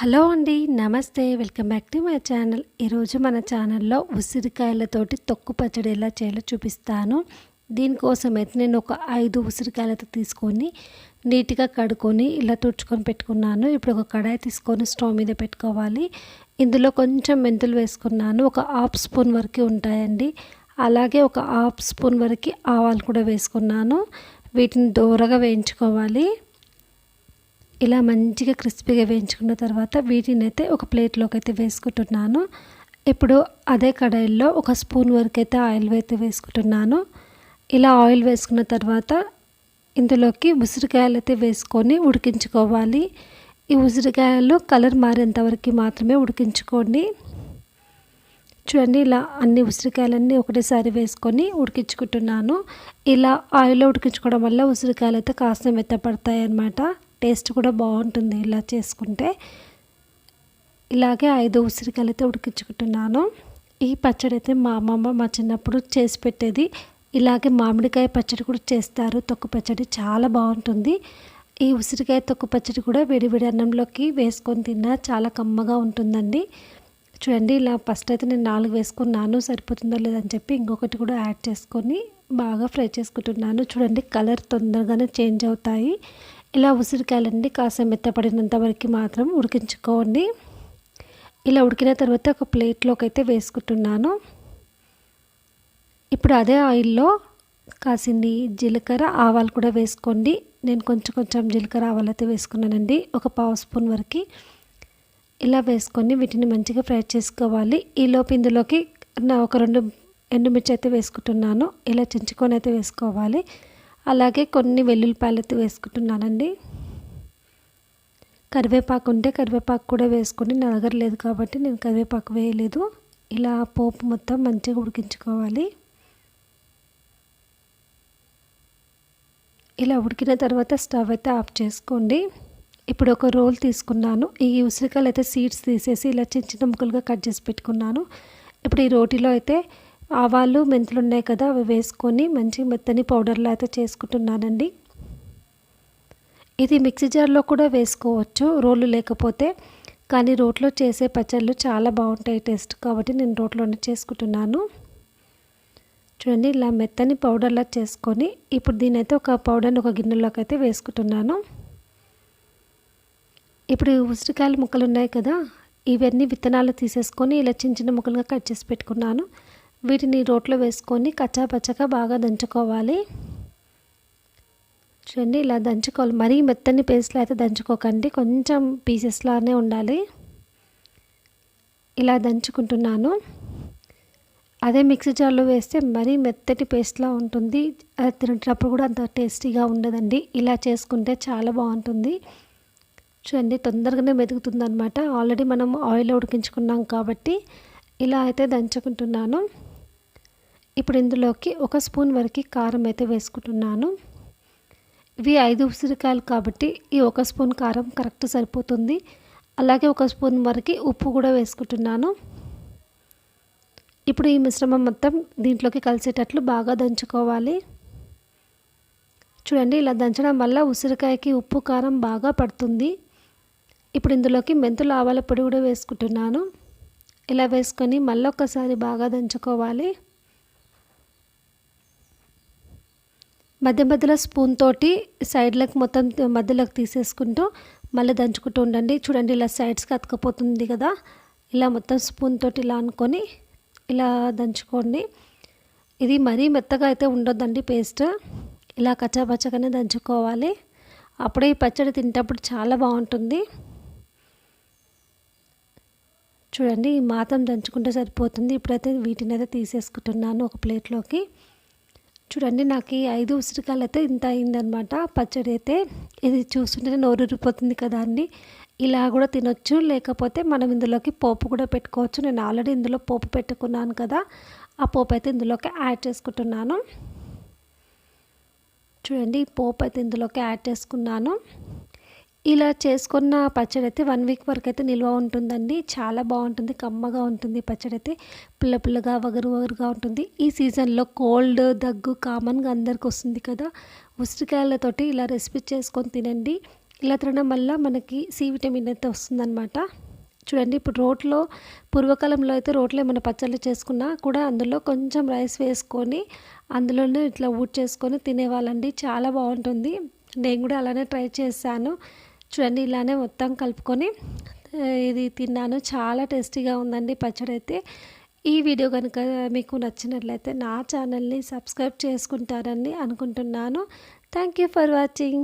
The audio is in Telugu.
హలో అండి నమస్తే. Welcome back to my channel. ఈరోజు మన ఛానల్లో ఉసిరికాయలతోటి తొక్కు పచ్చడి ఎలా చేయాలో చూపిస్తాను. దీనికోసం అయితే నేను ఒక ఐదు ఉసిరికాయలతో తీసుకొని నీట్గా కడుక్కొని ఇలా తుడుచుకొని పెట్టుకున్నాను. ఇప్పుడు ఒక కడాయి తీసుకొని స్టవ్ మీద పెట్టుకోవాలి. ఇందులో కొంచెం మెంతులు వేసుకున్నాను. ఒక హాఫ్ స్పూన్ వరకు ఉంటాయండి. అలాగే ఒక హాఫ్ స్పూన్ వరకు ఆవాలు కూడా వేసుకున్నాను. వీటిని దూరగా వేయించుకోవాలి. ఇలా మంచిగా క్రిస్పీగా వేయించుకున్న తర్వాత వీటిని అయితే ఒక ప్లేట్లోకి అయితే వేసుకుంటున్నాను. ఇప్పుడు అదే కడాయిల్లో ఒక స్పూన్ వరకు అయితే ఆయిల్ అయితే వేసుకుంటున్నాను. ఇలా ఆయిల్ వేసుకున్న తర్వాత ఇందులోకి ఉసిరికాయలు అయితే వేసుకొని ఉడికించుకోవాలి. ఈ ఉసిరికాయలు కలర్ మారేంత వరకు మాత్రమే ఉడికించుకోండి. చూడండి ఇలా అన్ని ఉసిరికాయలన్నీ ఒకటేసారి వేసుకొని ఉడికించుకుంటున్నాను. ఇలా ఆయిల్లో ఉడికించుకోవడం వల్ల ఉసిరికాయలు అయితే కాస్త మెత్తపడతాయి అన్నమాట టేస్ట్ కూడా బాగుంటుంది ఇలా చేసుకుంటే. ఇలాగే ఐదు ఉసిరికాయలు అయితే ఉడికించుకుంటున్నాను. ఈ పచ్చడి అయితే మా అమ్మమ్మ మా చిన్నప్పుడు చేసి పెట్టేది. ఇలాగే మామిడికాయ పచ్చడి కూడా చేస్తారు. తొక్కు పచ్చడి చాలా బాగుంటుంది. ఈ ఉసిరికాయ తొక్కు పచ్చడి కూడా వేడి అన్నంలోకి వేసుకొని తిన్నా చాలా కమ్మగా ఉంటుందండి. చూడండి ఇలా ఫస్ట్ అయితే నేను నాలుగు వేసుకున్నాను సరిపోతుందో లేదని చెప్పి ఇంకొకటి కూడా యాడ్ చేసుకొని బాగా ఫ్రై చేసుకుంటున్నాను. చూడండి కలర్ తొందరగానే చేంజ్ అవుతాయి. ఇలా ఉసిరికాయలండి కాస్త మెత్తపడినంత వరకు మాత్రం ఉడికించుకోండి. ఇలా ఉడికిన తర్వాత ఒక ప్లేట్లోకి అయితే వేసుకుంటున్నాను. ఇప్పుడు అదే ఆయిల్లో కాసింది జీలకర్ర ఆవాలు కూడా వేసుకోండి. నేను కొంచెం కొంచెం జీలకర్ర ఆవాలు అయితే వేసుకున్నానండి. ఒక పావు స్పూన్ వరకు ఇలా వేసుకొని వీటిని మంచిగా ఫ్రై చేసుకోవాలి. ఈలోపు ఇందులోకి నా ఒక రెండు ఎండుమిర్చి అయితే వేసుకుంటున్నాను. ఇలా చించుకొని అయితే వేసుకోవాలి. అలాగే కొన్ని వెల్లుల్లిపాయలు అయితే వేసుకుంటున్నానండి. కరివేపాకు ఉంటే కరివేపాకు కూడా వేసుకోండి నా దగ్గర లేదు కాబట్టి నేను కరివేపాకు వేయలేదు. ఇలా పోపు మొత్తం మంచిగా ఉడికించుకోవాలి. ఇలా ఉడికిన తర్వాత స్టవ్ అయితే ఆఫ్ చేసుకోండి. ఇప్పుడు ఒక రోల్ తీసుకున్నాను. ఈ ఉసిరికాయలు అయితే సీడ్స్ తీసేసి ఇలా చిన్న చిన్న ముక్కలుగా కట్ చేసి పెట్టుకున్నాను. ఇప్పుడు ఈ రోటీలో అయితే ఆవాలు మెంతులు ఉన్నాయి కదా అవి వేసుకొని మంచి మెత్తని పౌడర్లో అయితే చేసుకుంటున్నానండి. ఇది మిక్సీ జార్లో కూడా వేసుకోవచ్చు రోలు లేకపోతే. కానీ రోట్లో చేసే పచ్చళ్ళు చాలా బాగుంటాయి టేస్ట్ కాబట్టి నేను రోట్లోనే చేసుకుంటున్నాను. చూడండి ఇలా మెత్తని పౌడర్లా చేసుకొని ఇప్పుడు దీనైతే ఒక పౌడర్ని ఒక గిన్నెలోకి అయితే వేసుకుంటున్నాను. ఇప్పుడు ఉసిరికాయల ముక్కలు ఉన్నాయి కదా ఇవన్నీ విత్తనాలు తీసేసుకొని ఇలా చిన్న చిన్న ముక్కలుగా కట్ చేసి పెట్టుకున్నాను. వీటిని రోట్లో వేసుకొని కచ్చాపచ్చగా బాగా దంచుకోవాలి. చూడండి ఇలా దంచుకోవాలి. మరీ మెత్తని పేస్ట్లో అయితే దంచుకోకండి. కొంచెం పీసెస్లానే ఉండాలి. ఇలా దంచుకుంటున్నాను. అదే మిక్సీ జార్లో వేస్తే మరీ మెత్తటి పేస్ట్లా ఉంటుంది. అది తినేటప్పుడు కూడా అంత టేస్టీగా ఉండదండి. ఇలా చేసుకుంటే చాలా బాగుంటుంది. చూడండి తొందరగానే మెదుగుతుంది అనమాట ఆల్రెడీ మనం ఆయిల్ ఉడికించుకున్నాం కాబట్టి ఇలా అయితే దంచుకుంటున్నాను. ఇప్పుడు ఇందులోకి ఒక స్పూన్ వరకు కారం అయితే వేసుకుంటున్నాను. ఇవి ఐదు ఉసిరికాయలు కాబట్టి ఈ ఒక స్పూన్ కారం కరెక్ట్ సరిపోతుంది. అలాగే ఒక స్పూన్ వరకు ఉప్పు కూడా వేసుకుంటున్నాను. ఇప్పుడు ఈ మిశ్రమం మొత్తం దీంట్లోకి కలిసేటట్లు బాగా దంచుకోవాలి. చూడండి ఇలా దంచడం వల్ల ఉసిరికాయకి ఉప్పు కారం బాగా పడుతుంది. ఇప్పుడు ఇందులోకి మెంతులు ఆవాల పొడి కూడా వేసుకుంటున్నాను. ఇలా వేసుకొని మళ్ళీ ఒక్కసారి బాగా దంచుకోవాలి. మధ్య మధ్యలో స్పూన్ తోటి సైడ్లకు మొత్తం మధ్యలోకి తీసేసుకుంటూ మళ్ళీ దంచుకుంటూ ఉండండి. చూడండి ఇలా సైడ్స్కి అతకపోతుంది కదా. ఇలా మొత్తం స్పూన్ తోటి ఇలా అనుకొని ఇలా దంచుకోండి. ఇది మరీ మెత్తగా అయితే ఉండొద్దండి పేస్ట్ ఇలా కచ్చాపచ్చగానే దంచుకోవాలి. అప్పుడే ఈ పచ్చడి తింటప్పుడు చాలా బాగుంటుంది. చూడండి ఈ మాతం దంచుకుంటే సరిపోతుంది. ఇప్పుడైతే వీటిని అయితే తీసేసుకుంటున్నాను ఒక ప్లేట్లోకి చూడండి నాకు ఈ ఐదు ఉసిరికాయలు అయితే ఇంత అయిందనమాట పచ్చడి అయితే ఇది చూస్తుంటే నోరూరిపోతుంది కదా అండి. ఇలా కూడా తినొచ్చు లేకపోతే మనం ఇందులోకి పోపు కూడా పెట్టుకోవచ్చు. నేను ఆల్రెడీ ఇందులో పోపు పెట్టుకున్నాను కదా ఆ పోపు అయితే ఇందులోకి యాడ్ చేసుకుంటున్నాను. చూడండి పోపు అయితే ఇందులోకి యాడ్ చేసుకున్నాను. ఇలా చేసుకున్న పచ్చడి అయితే వన్ వీక్ వరకు అయితే నిల్వ ఉంటుందండి. చాలా బాగుంటుంది కమ్మగా ఉంటుంది పచ్చడి అయితే పుల్ల పుల్లగా వగరు వగరుగా ఉంటుంది. ఈ సీజన్లో కోల్డ్ దగ్గు కామన్గా అందరికి వస్తుంది కదా. ఉసిరికాయలతోటి ఇలా రెసిపీ చేసుకొని తినండి. ఇలా తినడం వల్ల మనకి సి విటమిన్ అయితే వస్తుందన్నమాట. చూడండి ఇప్పుడు రోట్లో పూర్వకాలంలో అయితే రోట్లో ఏమైనా పచ్చళ్ళు చేసుకున్నా కూడా అందులో కొంచెం రైస్ వేసుకొని అందులోనే ఇట్లా ఊడ్ చేసుకొని తినేవాళ్ళండి. చాలా బాగుంటుంది. నేను కూడా అలానే ట్రై చేశాను. చూడండి ఇలానే మొత్తం కలుపుకొని ఇది తిన్నాను. చాలా టేస్టీగా ఉందండి పచ్చడి అయితే ఈ వీడియో కనుక మీకు నచ్చినట్లయితే నా ఛానల్ని సబ్స్క్రైబ్ చేసుకుంటారని అనుకుంటున్నాను. Thank you for watching.